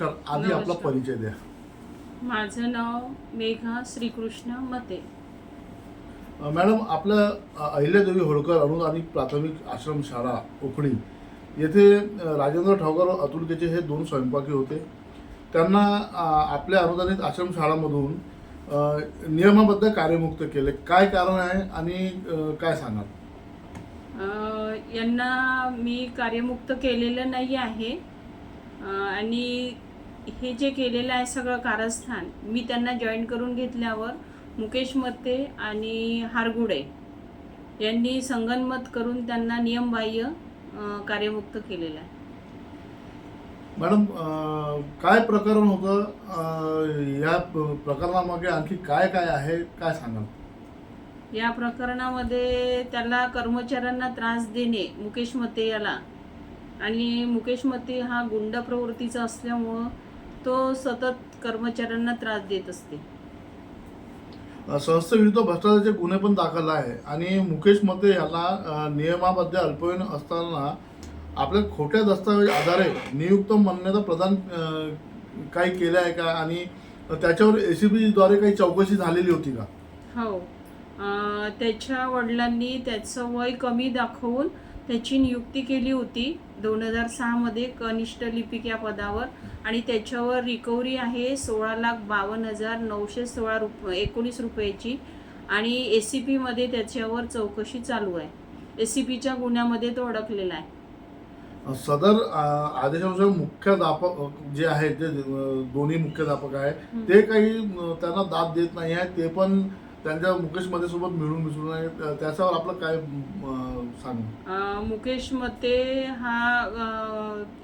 नमस्कार. आधी आपला नमस्कार. परिचय द्या. माझं नाव मेघा श्रीकृष्ण मते. अ, मॅडम आपल्या अ, अहिल्यादेवी होळकर अनुदानित प्राथमिक आश्रमशाळा उखडी येथे अ, राजेंद्र ठावकर अतुलकेचे हे दोन स्वयंपाकी होते. त्यांना अ, आपल्या अनुदानित आश्रमशाळामधून अ, नियमाबद्ध कार्यमुक्त केले. काय कारण आहे आणि अ, काय सांगाल? अं, यांना मी कार्यमुक्त केलेलं नाही आहे. अं, आणि हे जे केलेलं आहे सगळं कारस्थान मी त्यांना जॉईन करून घेतल्यावर मुकेश मते आणि हारगुडे यांनी संगनमत करून त्यांना नियमबाह्य कार्यमुक्त केलेलं आहे. मॅडम काय प्रकरण होतं? या प- प्रकरणामागे आणखी काय काय आहे? काय सांगाल? या प्रकरणामध्ये त्याला कर्मचाऱ्यांना त्रास देणे मुकेश मते याला. आणि मुकेश मते हा गुंड प्रवृत्तीचा असल्यामुळं तो सतत कर्मचाऱ्यांना त्रास देत असते. संस्थेविरुद्ध भ्रष्टाचाराचे गुन्हे पण दाखल आहे. आणि मुकेश मते याला नियमाबद्ध अल्पवयीन असताना आपल्या खोट्या दस्तावेज आधारे नियुक्त मान्यता प्रदान काही केलं आहे का? आणि त्याच्यावर ए सी बीद्वारे काही चौकशी झालेली होती का? हो. अं, त्याच्या वडिलांनी त्याचं वय कमी दाखवून त्याची नियुक्ती केली होती दोन हजार सहामध्ये कनिष्ठ लिपिक या पदावर. आणि त्याच्यावर रिकव्हरी आहे सोळा लाख बावन्न हजार नऊशे सोळा रुप एकोणीस रुपयाची. आणि ए सी पीमध्ये त्याच्यावर चौकशी चालू आहे. ए सी पीच्या गुन्ह्यामध्ये तो अडकलेला आहे. सदर आदेशानुसार मुख्याध्यापक जे आहेत अ, दोन्ही मुख्याध्यापक आहे हं. ते काही त्यांना दाद देत नाही आहे ते पण त्यांच्या मुकेशमध्ये सोबत मिळून मिसळून आहे. त्याच्यावर आपलं काय सांग? मुकेश मते हा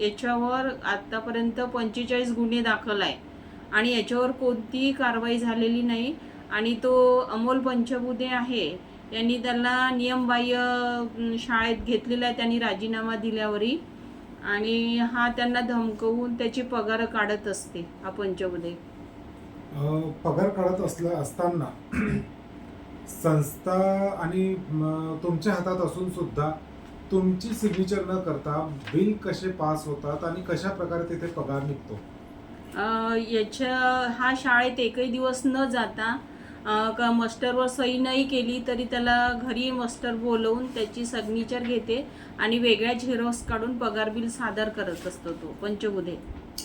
याच्यावर आतापर्यंत पंचेचाळीस गुन्हे दाखल आहे. आणि याच्यावर कोणतीही कारवाई झालेली नाही. आणि तो अमोल पंचबुधे आहे. यांनी त्याला नियमबाह्य शाळेत घेतलेला आहे. त्यांनी राजीनामा दिल्यावरही आणि हा त्यांना धमकवून त्याची पगार काढत असते हा पंचबुधे पगार काढत असलं असताना संस्था आणि तुमच्या हातात असून सुद्धा तुमची सिग्नेचर न करता बिल कसे पास होतात आणि कशा प्रकारे तिथे पगार निघतो? याच्या हा शाळेत एकही दिवस न जाता का मस्टरवर सही नाही केली तरी त्याला घरी मस्टर बोलवून त्याची सिग्नेचर घेते आणि वेगळ्या झेरॉक्स काढून पगार बिल सादर करत असतो तो पंचबुधे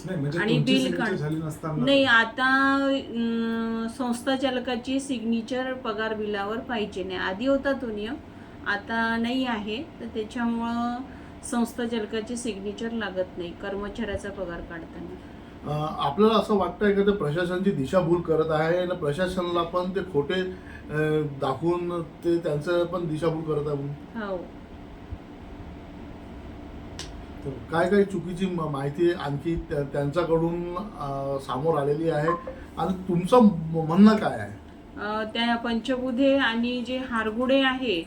आणि तुमची बिल काढ- नाही आता संस्था चालकाची सिग्नेचर पगार बिलावर पाहिजे नाही. आधी होता तो नियम आता नाही आहे. तर त्याच्यामुळं संस्था चालकाची सिग्नेचर लागत नाही कर्मचाऱ्याचा पगार काढताना. आपल्याला असं वाटतंय का ते प्रशासनाची दिशाभूल करत आहे आणि प्रशासनाला पण ते खोटे दाखवून ते त्यांचं पण दिशाभूल करत आहे. हो. तर काय काय चुकीची माहिती आणखी त्या- त्यांच्याकडून समोर आलेली आहे? आणि तुमचं म्हणणं काय आहे? त्या पंचबुधे आणि जे हारगुडे आहे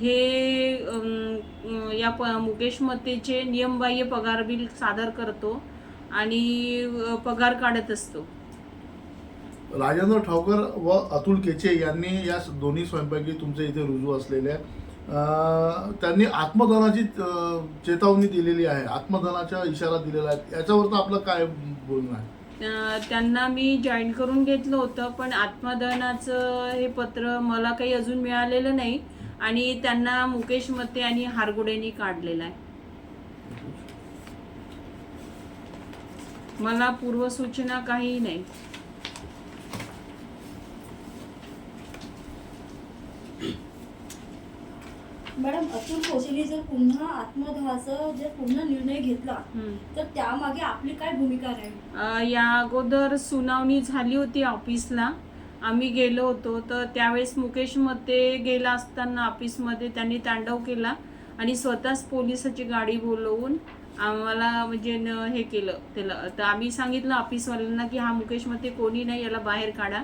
हे या प मुकेश मतेचे नियमबाह्य पगार बिल सादर करतो आणि पगार काढत असतो. राजेंद्र ठावकर व अतुल केचे यांनी या दोन्ही स्वयंपाकी तुमच्या इथे रुजू असलेल्या त्यांनी आत्मदनाची चेतावणी दिलेली आहे आत्मदनाचा इशारा दिलेला आहे. याच्यावर तर आपलं काय बोलणं आहे? त्यांना मी जॉईन करून घेतलं होतं पण आत्मदहनाचं हे पत्र मला काही अजून मिळालेलं नाही आणि त्यांना मुकेश मते आणि हारगुडेनी काढलेलं आहे. मला पूर्वसूचना काही नाही. मॅडम अतुल कोशेने जर पुन्हा आत्मदहाचा जर पुन्हा निर्णय घेतला. तर त्यामागे आपली काय भूमिका राहील? या अगोदर सुनावणी झाली होती ऑफिसला. आम्ही गेलो होतो तर त्यावेळेस मुकेश मते गेला असताना ऑफिसमध्ये त्यांनी तांडव केला आणि स्वतःच पोलिसाची गाडी बोलवून आम्हाला म्हणजे न हे केलं. त्याला तर आम्ही सांगितलं ऑफिसवाल्यांना की हा मुकेश मते कोणी नाही याला बाहेर काढा.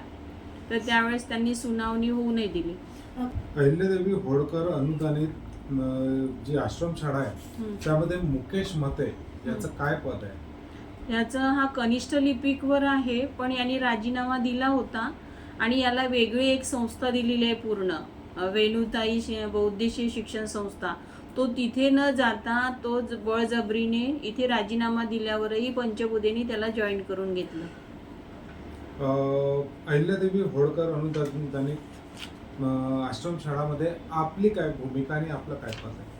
तर त्यावेळेस त्यांनी सुनावणी होऊ नाही दिली. अहिल्यादेवी होळकर अनुदानित जी आश्रमशाळा आहे. त्यामध्ये मुकेश मते याचं काय पद आहे? याचा हा कनिष्ठ लिपिकवर आहे पण यांनी राजीनामा दिला होता आणि याला वेगळी एक संस्था दिलेली आहे पूर्ण. वेणुताई बौद्धिशी शिक्षण संस्था. तो तिथे न जाता तो बळजबरीने इथे राजीनामा दिल्यावरही पंचबुधेनी त्याला जॉईन करून घेतलं. अहिल्यादेवी होळकर अनुदानित आश्रमशाळामध्ये आपली काय भूमिका आणि आपलं काय पद आहे?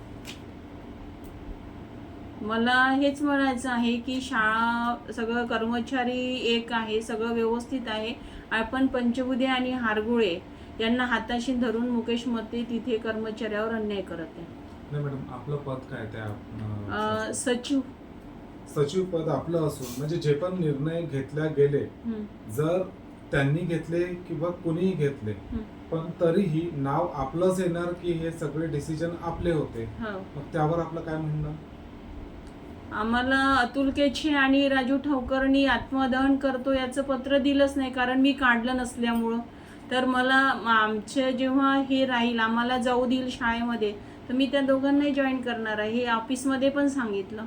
मला हेच म्हणायचं आहे की शाळा सगळं कर्मचारी एक आहे सगळं व्यवस्थित आहे. आपण पंचबुधे आणि हारगुळे यांना हाताशी धरून मुकेश मते तिथे कर्मचाऱ्यावर अन्याय करत आहे. नाही मॅडम आपलं पद काय त्या अं, सचिव. सचिव पद आपलं असून म्हणजे जे पण निर्णय घेतल्या गेले हं, जर त्यांनी घेतले किंवा कुणीही घेतले. पण तरीही नाव आपलंच येणार की हे सगळे डिसिजन आपले होते? हो. मग त्यावर आपलं काय म्हणणं? आम्हाला अतुल केछे आणि राजू ठावकरनी आत्मदहन करतो याचं पत्र दिलंच नाही कारण मी काढलं नसल्यामुळं. तर मला आमचं जेव्हा हे राहील आम्हाला जाऊ देईल शाळेमध्ये तर मी त्या दोघांनाही जॉईन करणार आहे. हे ऑफिसमध्ये पण सांगितलं.